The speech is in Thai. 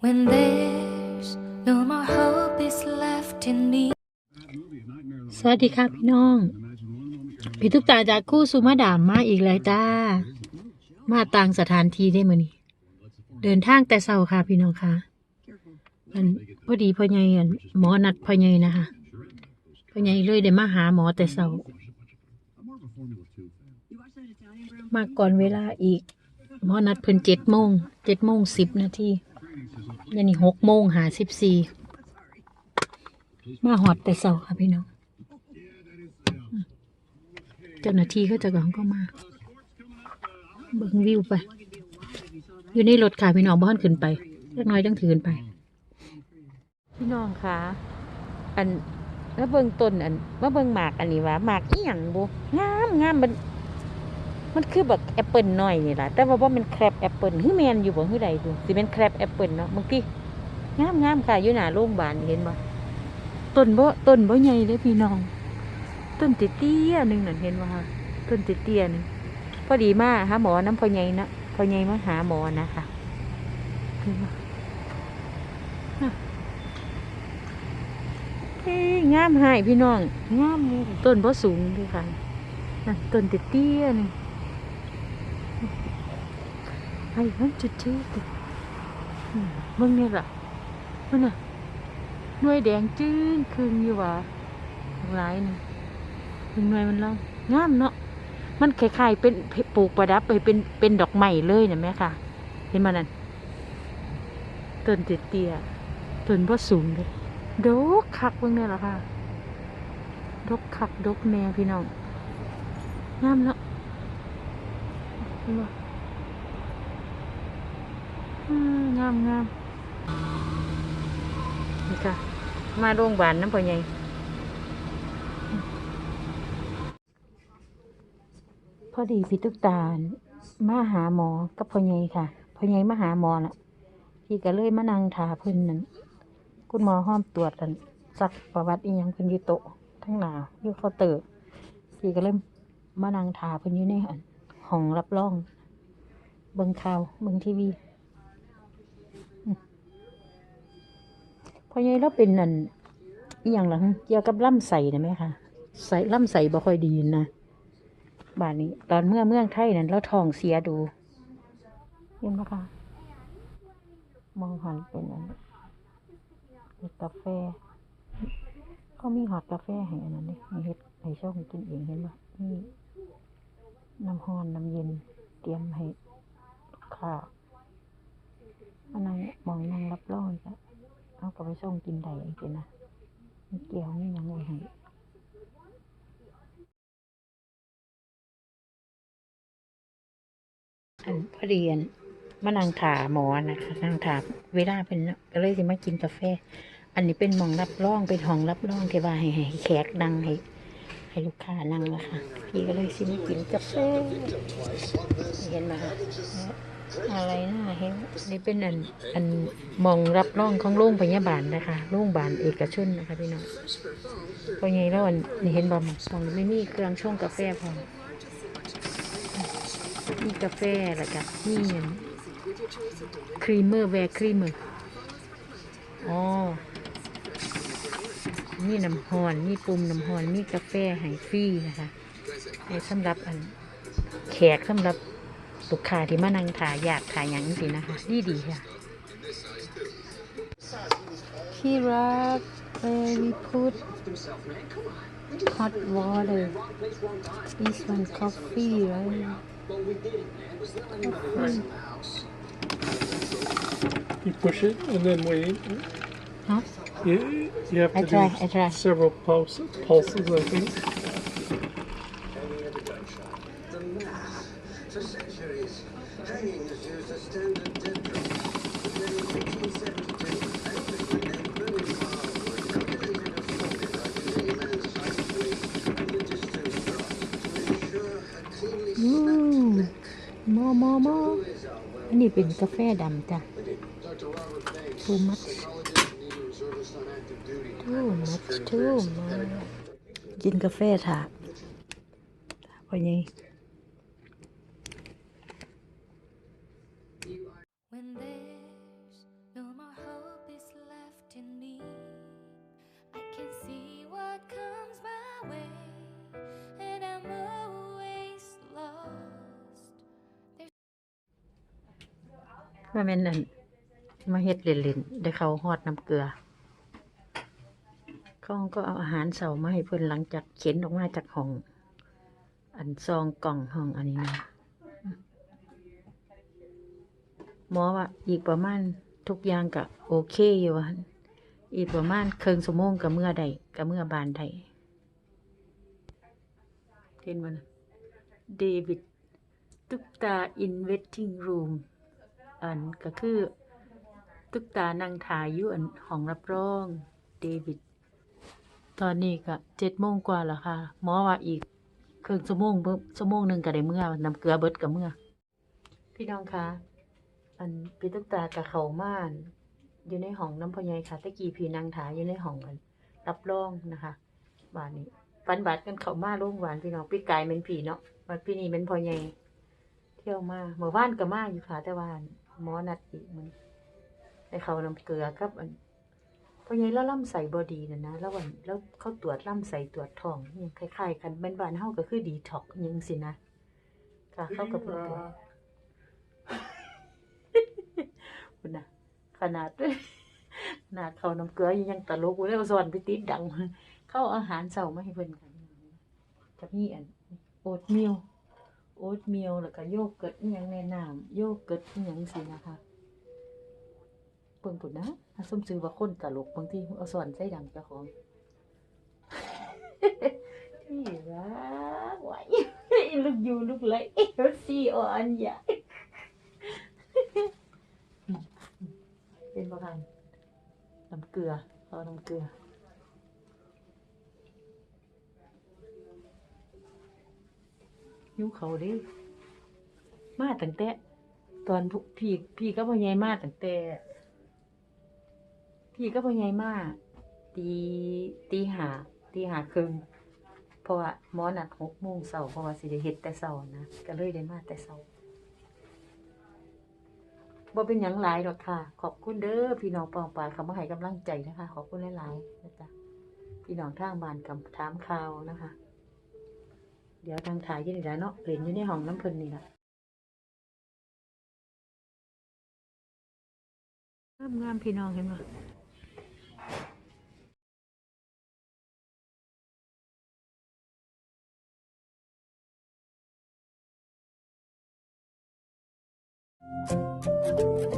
When there's no more hope is left in me. สวัสดีค่ะพี่น้อง พี่ทุกตาจากคู่สุมาดามมาอีกแล้วจ้า มาต่างสถานที่ได้มือนี้ เดินทางแต่เช้าค่ะพี่น้องค่ะอันพอดีพ่อใหญ่อันหมอนัดพ่อใหญ่นะคะพ่อใหญ่เลยได้มาหาหมอแต่เช้ามาก่อนเวลาอีก หมอนัดเพิ่นเจ็ดโมงเจ็ดโมงสิบนาทียันนี่หกโมงหาสิบสี่มาหอดแต่เช้าค่ะพี่น้อง เจ้าหน้าที่ก็จะกองก็มา เบิ่งวิวไป อยู่ในรถค่ะพี่น้องบ้านขึ้นไปเล็กน้อยต้องถือไป พี่น้องคะอันแล้วเบิ่งต้นอันว่าเบิ่งหมากอันนี้ว่าหมากอีหยังบุงามงามมัน มันคือแบบแอปเปิลน้อยนี่แหละแต่ว่าว่ามันแครบแอปเปิลคือแมนอยู่บ่คือใดดูสิเป็นแครบแอปเปิลเนาะบางทีงามงามค่ะอยู่หน้าโรงพยาบาลเห็นบ่ต้นบ่ต้นบ่ใหญ่เลยพี่น้อง ต้นเตี้ยๆหนึ่งนั่นเห็นว่าต้นเตี้ยๆหนึ่ง พอดีมากหาหมอน้ำพอใหญ่นะพอใหญ่มาหาหมอนะคะเฮ้ยงามหายพี่น้องงามเลยต้นบ่สูงด้วยค่ะนั่นต้นเตี้ยนึ่ไอ้มันจุดเจ๊ติเบิ่งเนี่ยล่ะมันน่ะหน่วยแดงจื้นครึงอยู่ว่ะหลายหนึงเป็นหน่วยมันแล้วงามเนาะ มันคล้ายๆเป็นปลูกประดับไปเป็นเป็นดอกไม้เลยนะแม่ค่ะ เห็นมานั่นต้นเตี้ยต้นพ่สูงเลยดกคักเบิ่งเนี่ยเหรอค่ะดกคักดกแม่พี่น้องงามเนาะงามงามนี่ค่ะ มาโรงพยาบาลน้ำพอใหญ่ อดีพี่ตุ๊กตาลมาหาหมอกับพ่อใหญ่ค่ะพ่อใหญ่มาหาหมอน่ะพี่ก็เลยมานั่งถาเพิ่นนั่นคุณหมอห้อมตรวจกันซักประวัติอีหยังเพิ่นอยู่โต๊ะทั้งหนาอยู่เคาน์เตอร์พี่ก็เลยมานั่งถาเพิ่นอยู่ในห้องรับรอง เบิ่งข่าวเบิ่งทีวีพ่อใหญ่เราเป็นนั่นอีหยังล่ะเกี่ยวกับลำไส้นะแม่ค่ะใส่ลำไส้บ่ค่อยดีนะ บานนี้ ตอนเมื่อเมืองไทยนั้นเราทองเสียดู เห็นไหมคะมองหันเป็นอันนี้มีกาแฟเขามีหอดกาแฟให้อันนั้นนี่มีเฮ็ดให้ช่องกินเองเห็นไหมนี่น้ำฮ้อนน้ำเย็นเตรียมให้ค้าอันนั้นมองนั่งรับรองจ้ะเอากลับไปส่งกินได้เองนะมีเกี่ยวมีหยังไว้ให้ อันพอดีอันมานั่งถาหมอนะคะนั่งถาเวลาเป็นก็เลยสิมากินกาแฟ อันนี้เป็นมองรับรองเป็นห้องรับรองที่ว่าให้ให้แขกนั่งให้ให้ลูกค้านั่งนะคะ พี่ก็เลยสิมากินกาแฟเห็นไหมคะอะไรนะเห็นนี่เป็นอันอันมองรับรองของโรงพยาบาลนะคะโรงพยาบาลเอกชนนะคะพี่น้องพอไงแล้วอันนี่เห็นบ่หมองไม่มีเครื่องชงกาแฟพอ มีกาแฟแล้วก็มีอันครีมเมอร์แวร์ครีมเมอร์อ๋อมีน้ำฮอน มีปุ่มน้ำฮอน มีกาแฟให้ฟรีนะคะให้สำหรับอันแขกสำหรับลูกค้าที่มานั่งถ่ายอยากถ่ายอย่างสินะคะ ดีดีค่ะที่รัก where we put hot water this one coffee right But we did, man. Was there anybody else in the house? You push it and then wait. Huh? You, you have to I try, do I try. several pulse, pulses, I think. มอมอมออันนี้เป็นกาแฟดำจ้ะ too much too much too much กินกาแฟค่ะพอยัง ว่าแม่นนั่นมาเฮ็ดเล่นๆได้เขาฮอดน้ำเกลือเขาก็เอาอาหารเสามาให้เพิ่นหลังจากเข็นออกมาจากห้อง อันซองกล่องห้องอันนี้นะหมอว่าอีกประมาณทุกอย่างก็โอเคอยู่วันอีกประมาณเครึ่งชั่วโมงก็เมื่อใดก็เมื่อบานใดเห็นมันเดวิดตุ๊กตา in waiting room อันก็คือ ตุ๊กตานั่งถ่ายอยู่อันห้องรับรองเดวิดตอนนี้ก็เจ็ดโมงกว่าแล้วค่ะหมอว่าอีกครึ่งชั่วโมงเบิ่งชั่วโมงหนึ่งก็ได้เมื่อน้ำเกลือเบิดกับเมื่อ พี่น้องคะอันพี่ตุ๊กตากับเขาม่าน อยู่ในห้องน้ำพอใหญค่ะตะกี้พี่นางถายอยู่ในห้องกันรับรองนะคะบ้านนี้ปันบาดกันเขามาโรงหวานพี่น้องพี่กายเป็นผีเนาะบัดพี่นี่เป็นพอใหญเที่ยวมาเมื่อวานก็มาอยู่ค่ะแต่ว่า หมอนัดอีกมันได้เขาน้ำเกลือครับอันเพราะไงแล้วล่ำใส่บอดีนะนะแล้ววันแล้วเขาตรวจล่ำใส่ตรวจท้องยังคล้ายๆกันเป็นบ้านเฮาก็คือดีท็อกยังสินะค่ะเข้ากับเพิ่นตัวคุณนะขนาดขนาดเขาน้ำเกลือยังตลกอยู่เลยสอนไปติดดัง เข้าเอาอาหารเสามาให้เพิ่นกันจะมีอันโอ๊ตมิล โอ๊ตเมิลแล้วก็โยเกิร์ตอหยังแนะนำโยเกิร์ตอหยังสินะคะเบิ่งปุ่นนะถ้าส้มซื้อว่าคนตลกบางทีเอาสอนใส่ดังเจ้าของที่รักไหวลูกอยู่ลูกไหลเอลซีออันใหญ่เป็นประกันน้ำเกลือเอาน้ำเกลือ หิวเขาดิมาตั้งแต่ตอนพี่พี่ก็พ่อใหญ่มาตั้งแต่พี่ก็พ่อใหญ่มาตีตีหาตีหาครึ่งเพราะว่าหมอนัดหกโมงเสาร์เพราะว่าสิได้เฮ็ดแต่เสาร์นะก็เลยได้มาแต่เสาร์บ่เป็นหยังหลายหรอกค่ะ ขอบคุณเด้อพี่น้องปองปาเขามาให้กำลังใจนะคะ ขอบคุณหลายๆนะจ๊ะพี่น้องทางบ้านกับถามข่าวนะคะ เดี๋ยวทางถ่ายที่นี่แหละเนาะเล่นอยู่ในห้องน้ำเพิ่นนี่ละงามๆพี่น้องเห็นบ่ When